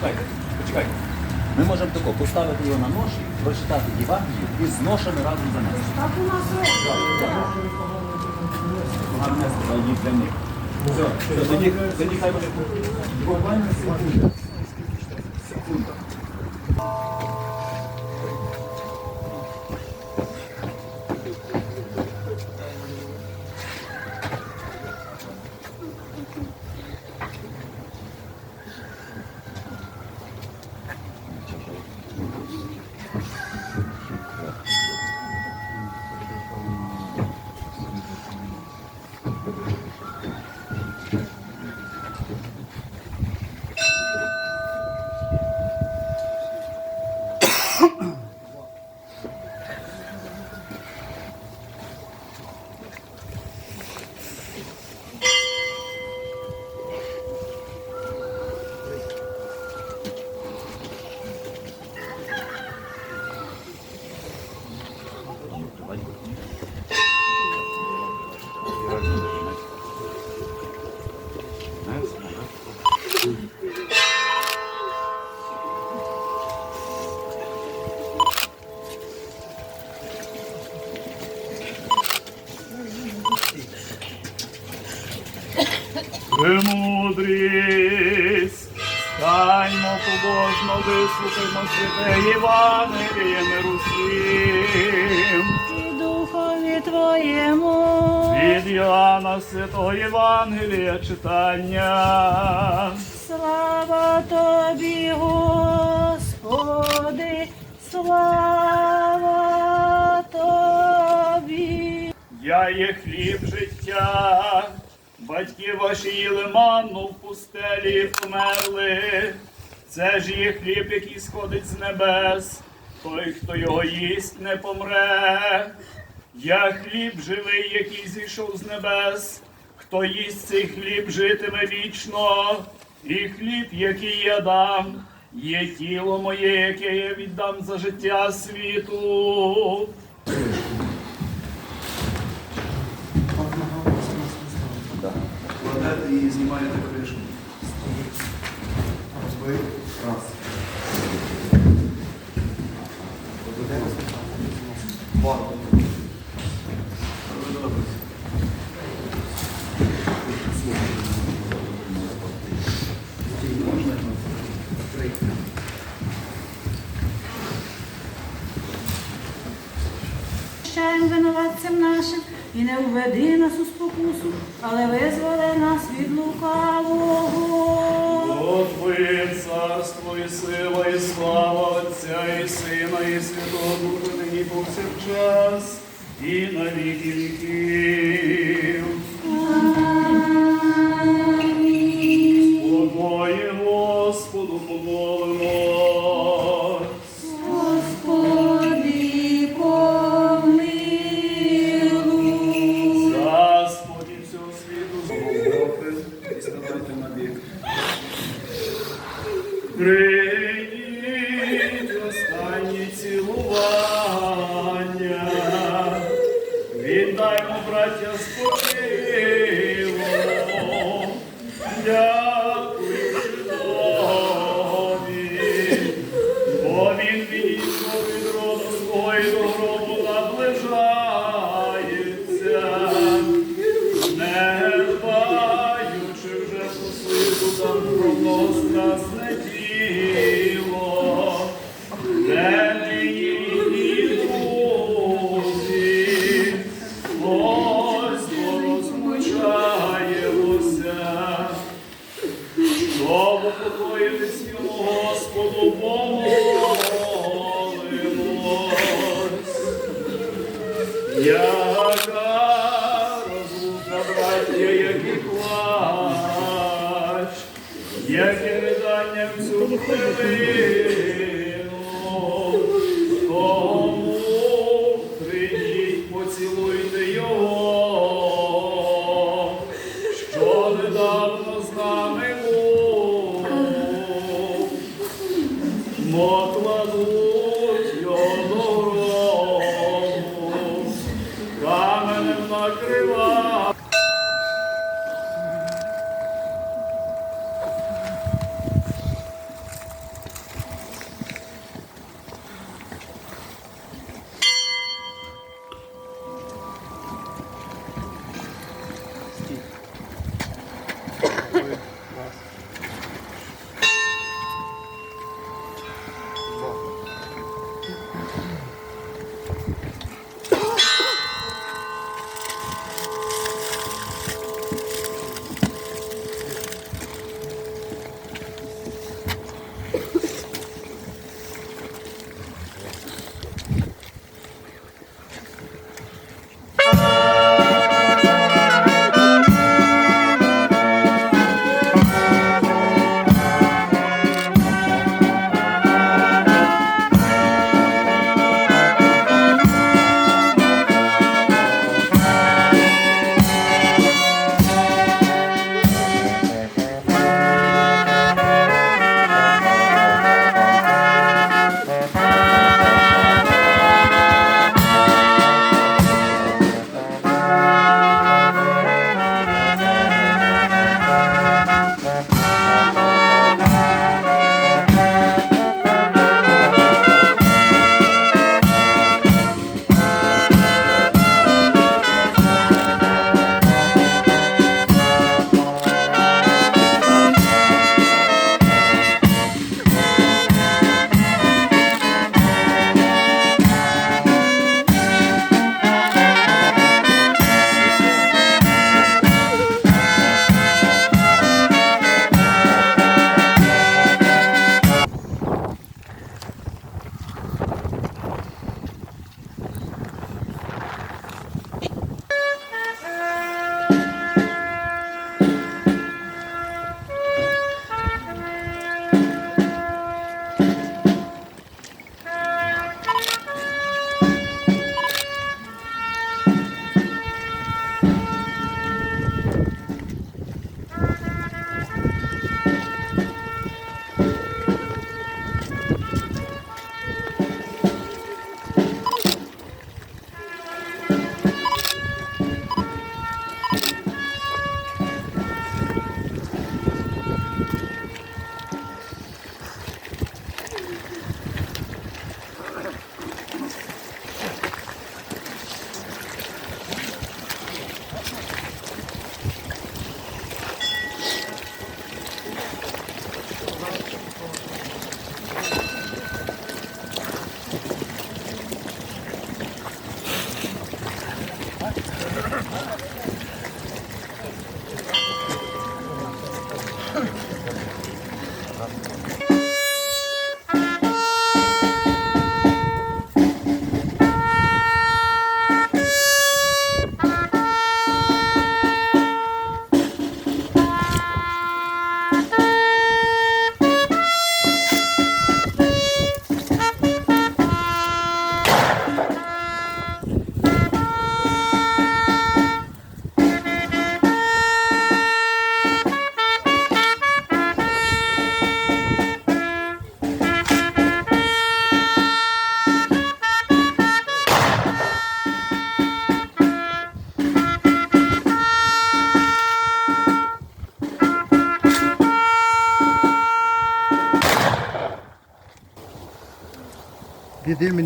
почекайте, почекайте. Ми можемо тако поставити його на ноші, прочитати Євангелію і з ношами разом занести. Так у нас їх для них. Все, тоді хай вони буквально секунда. Секунда. Премудрість, станьмо побожно, вислухаймо святе Євангеліє миру всім. І духові твоєму. Від Йоанна Святого Євангелія читання. Слава тобі, Господи, слава тобі. Я є хліб життя. Батьки ваші їли манну в пустелі померли. Це ж є хліб, який сходить з небес. Той, хто його їсть, не помре. Я хліб живий, який зійшов з небес. Хто їсть цей хліб, житиме вічно. І хліб, який я дам, є тіло моє, яке я віддам за життя світу. І знімаєте кришку. Ви раз. Два. Прощаємо винуватцям нашим і не введи нас у спокусу, але визволи нас від лукавого. Твоє царство і сила, і слава Отця і Сина, і Святого нині повсякчас, і на віки. Christ. Щоб упокоїтись йому Господу помолимось. Яка розлука, браття, як і плач, яке видання всю хвилину,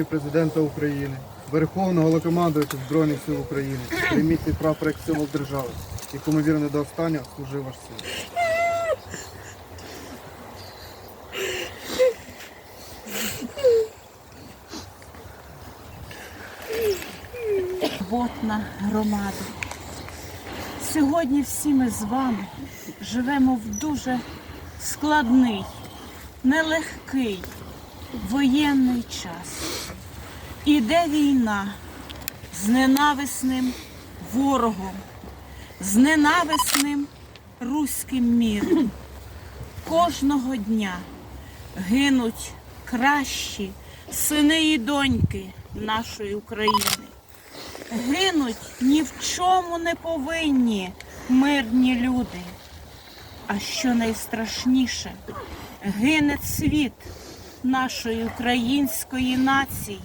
імені президента України, Верховного Головнокомандуюча Збройних сил України, прийміть цей прапор як символ держави, якому вірно до останнього служив ваш син. Ботна громада. Сьогодні всі ми з вами живемо в дуже складний, нелегкий воєнний час. Іде війна з ненависним ворогом, з ненависним руським міром. Кожного дня гинуть кращі сини і доньки нашої України гинуть ні в чому не повинні мирні люди. А що найстрашніше, гине цвіт нашої української нації,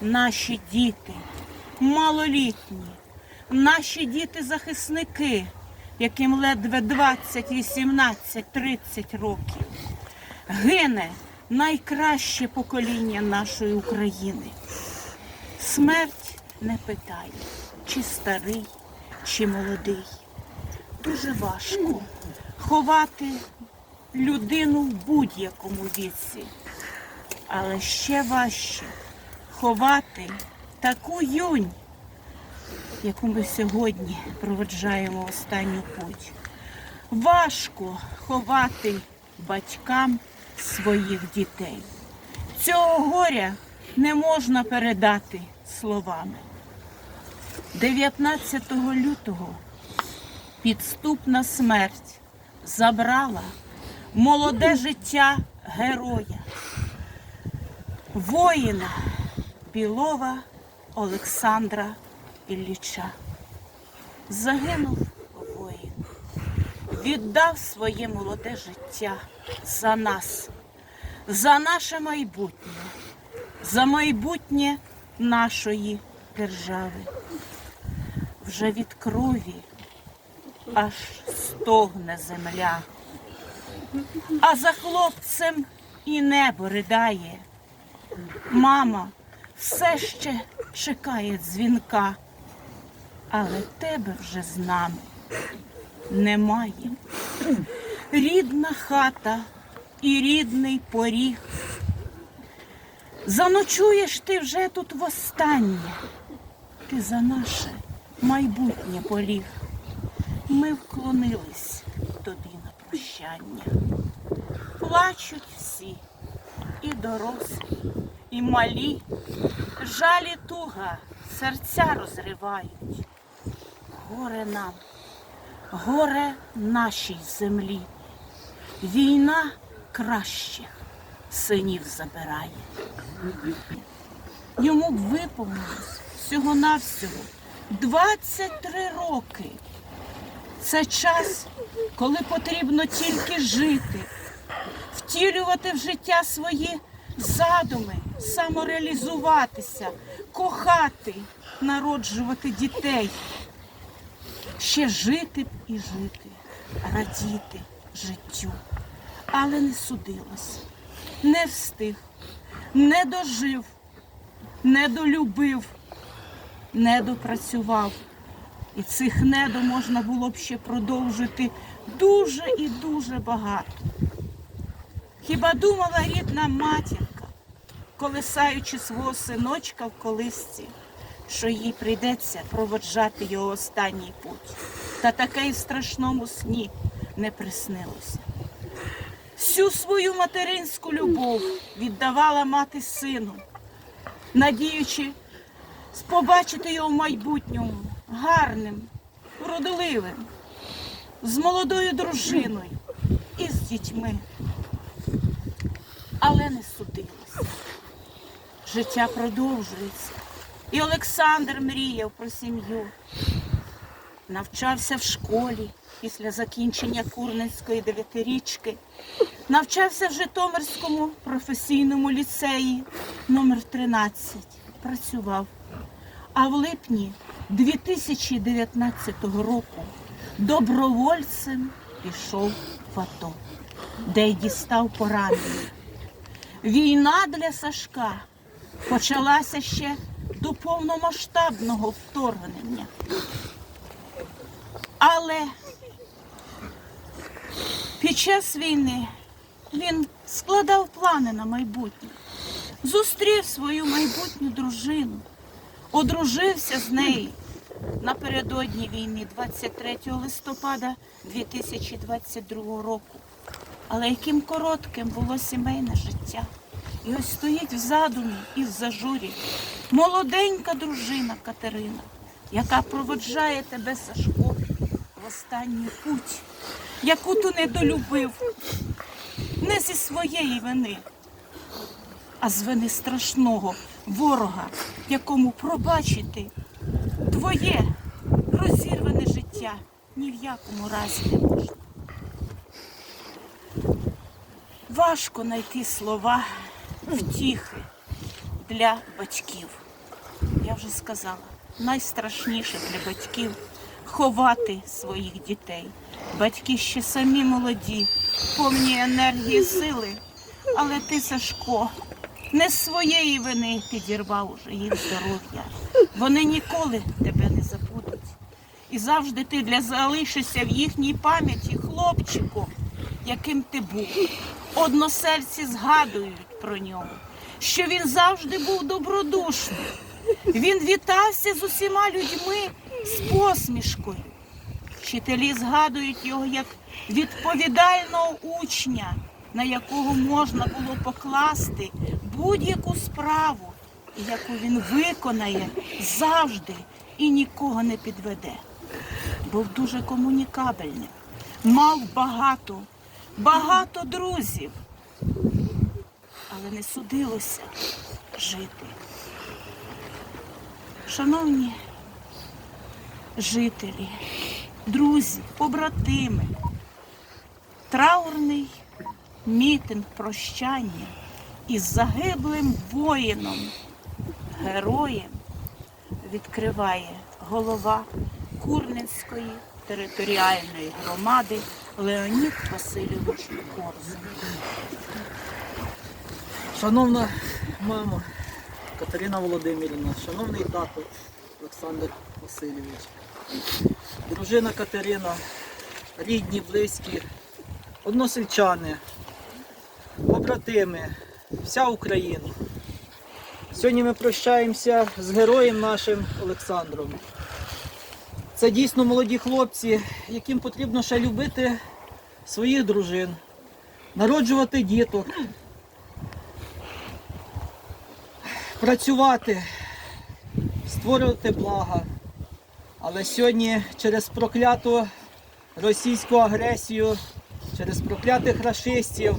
наші діти, малолітні, наші діти-захисники, яким ледве 20, 18, 30 років. Гине найкраще покоління нашої України. Смерть не питає, чи старий, чи молодий. Дуже важко ховати людину в будь-якому віці, але ще важче ховати таку юнь, яку ми сьогодні проведжаємо останню путь. Важко ховати батькам своїх дітей. Цього горя не можна передати словами. 19 лютого підступна смерть забрала молоде життя героя, воїна Білова Олександра Ілліча. Загинув воїн, віддав своє молоде життя за нас, за наше майбутнє, за майбутнє нашої держави. Вже від крові аж стогне земля, а за хлопцем і небо ридає. Мама все ще чекає дзвінка, але тебе вже з нами немає. Рідна хата і рідний поріг. Заночуєш ти вже тут востаннє. Ти за наше майбутнє поліг. Ми вклонились тобі на прощання. Плачуть всі, і дорослі, і малі, жалі туга, серця розривають. Горе нам, горе нашій землі. Війна кращих синів забирає. Йому б виповнилось всього-навсього 23 роки. Це час, коли потрібно тільки жити, втілювати в життя свої задуми, самореалізуватися, кохати, народжувати дітей. Ще жити і жити, радіти життю. Але не судилось, не встиг, не дожив, не долюбив, не допрацював. І цих недо можна було б ще продовжити дуже і дуже багато. Хіба думала рідна матінка, колисаючи свого синочка в колисці, що їй прийдеться проводжати його останній путь. Та таке й страшному сні не приснилося. Всю свою материнську любов віддавала мати сину, надіючи побачити його в майбутньому гарним, вродливим, з молодою дружиною і з дітьми. Але не судилося. Життя продовжується. І Олександр мріяв про сім'ю. Навчався в школі після закінчення Курницької дев'ятирічки. Навчався в Житомирському професійному ліцеї номер 13 Працював. А в липні 2019 року добровольцем пішов в АТО, де й дістав поранення. Війна для Сашка почалася ще до повномасштабного вторгнення. Але під час війни він складав плани на майбутнє, зустрів свою майбутню дружину, одружився з нею напередодні війни 23 листопада 2022 року. Але яким коротким було сімейне життя. І ось стоїть в задумі і в зажурі молоденька дружина Катерина, яка проводжає тебе Сашко в останню путь, яку ти недолюбив не зі своєї вини, а з вини страшного ворога, якому пробачити твоє розірване життя ні в якому разі не можна. Важко знайти слова втіхи для батьків. Я вже сказала, найстрашніше для батьків ховати своїх дітей. Батьки ще самі молоді, повні енергії, сили. Але ти, Сашко, не з своєї вини підірвав уже їх здоров'я. Вони ніколи тебе не забудуть. І завжди ти для залишишся в їхній пам'яті хлопчиком, яким ти був. Односельці згадують про нього, що він завжди був добродушним. Він вітався з усіма людьми з посмішкою. Вчителі згадують його як відповідального учня, на якого можна було покласти будь-яку справу, яку він виконає завжди і нікого не підведе. Був дуже комунікабельним, мав багато, багато друзів, але не судилося жити. Шановні жителі, друзі, побратими, траурний мітинг прощання із загиблим воїном, героєм відкриває голова Курненської територіальної громади Леонід Васильович Корзун. Шановна мамо Катерина Володимирівна, шановний тато Олександр Васильович, дружина Катерина, рідні, близькі, односельчани, побратими, вся Україна. Сьогодні ми прощаємося з героєм нашим Олександром. Це дійсно молоді хлопці, яким потрібно ще любити своїх дружин, народжувати діток. працювати, створювати блага. Але сьогодні через прокляту російську агресію, через проклятих рашистів,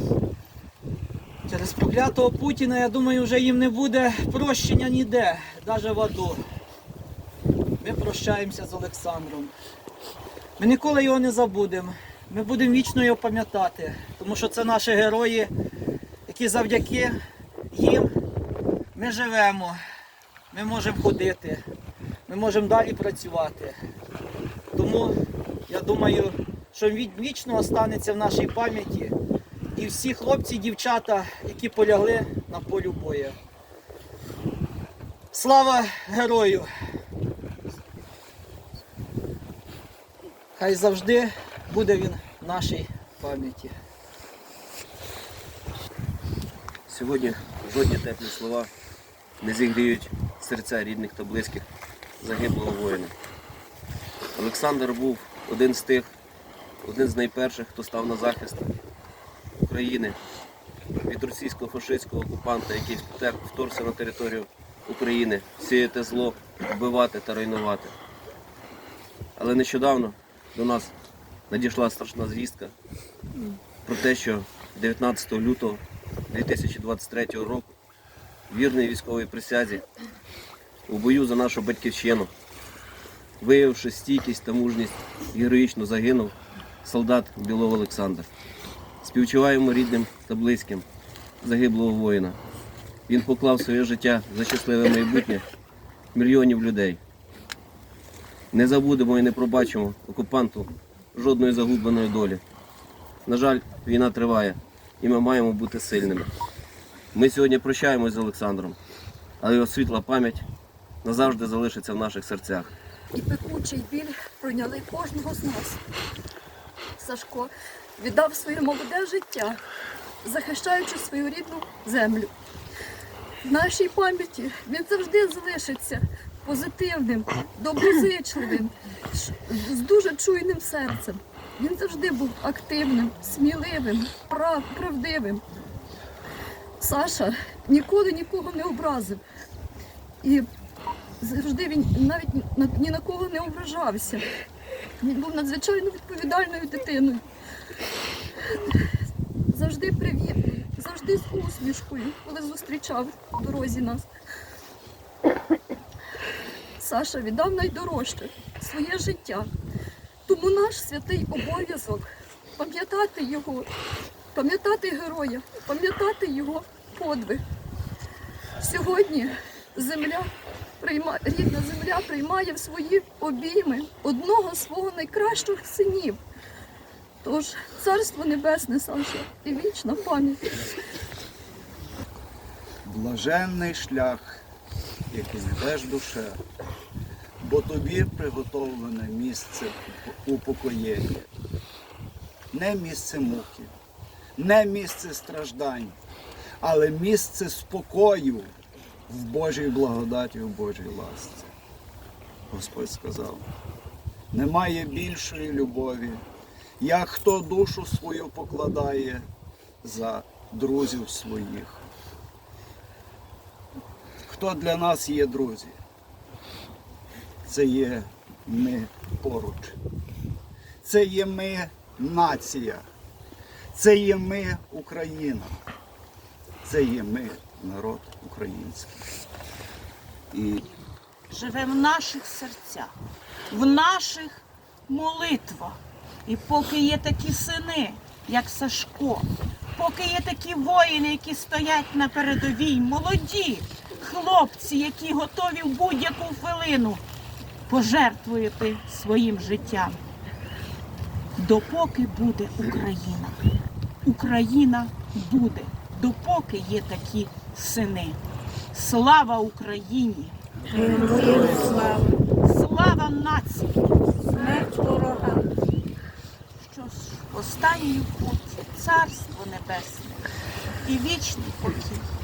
через проклятого Путіна, я думаю, вже їм не буде прощення ніде, навіть в аду. Ми прощаємося з Олександром. Ми ніколи його не забудемо. Ми будемо вічно його пам'ятати, тому що це наші герої, які завдяки їм ми живемо, ми можемо ходити, ми можемо далі працювати. Тому я думаю, що він вічно останеться в нашій пам'яті і всі хлопці і дівчата, які полягли на полю бою. Слава герою! Хай завжди буде він в нашій пам'яті. Сьогодні жодні теплі слова не зігріють серця рідних та близьких загиблого воїна. Олександр був один з тих, один з найперших, хто став на захист України від російського фашистського окупанта, який вторгся на територію України, сіяти зло, вбивати та руйнувати. Але нещодавно до нас надійшла страшна звістка про те, що 19 лютого 2023 року вірний військовій присязі у бою за нашу батьківщину, виявивши стійкість та мужність, героїчно загинув солдат Білого Олександр. Співчуваємо рідним та близьким загиблого воїна. Він поклав своє життя за щасливе майбутнє мільйонів людей. Не забудемо і не пробачимо окупанту жодної загубленої долі. На жаль, війна триває, і ми маємо бути сильними. Ми сьогодні прощаємось з Олександром, але його світла пам'ять назавжди залишиться в наших серцях. і пекучий біль пройняли кожного з нас. Сашко віддав своє молоде життя, захищаючи свою рідну землю. В нашій пам'яті він завжди залишиться позитивним, доброзичливим, з дуже чуйним серцем. Він завжди був активним, сміливим, прав, правдивим. Саша ніколи нікого не образив. І завжди він навіть ні на кого не ображався. Він був надзвичайно відповідальною дитиною. Завжди привітний, завжди з усмішкою, коли зустрічав в дорозі нас. Саша віддав найдорожче своє життя. Тому наш святий обов'язок пам'ятати його, пам'ятати героя, пам'ятати його подвиг. Сьогодні земля прийма, рідна земля приймає в свої обійми одного свого найкращих синів. Тож царство небесне, Саша, і вічна пам'ять. блаженний шлях, який ведеш душе, бо тобі приготовлене місце упокоєння. Не місце муки, не місце страждань, але місце спокою в Божій благодаті, в Божій ласці. Господь сказав, немає більшої любові, як хто душу свою покладає за друзів своїх. Хто для нас є друзі? Це є ми поруч. Це є ми нація. Це є ми Україна. Це є ми народ український. І живе в наших серцях, в наших молитвах. І поки є такі сини, як Сашко, поки є такі воїни, які стоять на передовій, молоді хлопці, які готові в будь-яку хвилину пожертвувати своїм життям. Допоки буде Україна, Україна буде, допоки є такі сини. Слава Україні! Слава нації! Смерть ворогам! Що ж, останній путь царство небесне і вічний покій.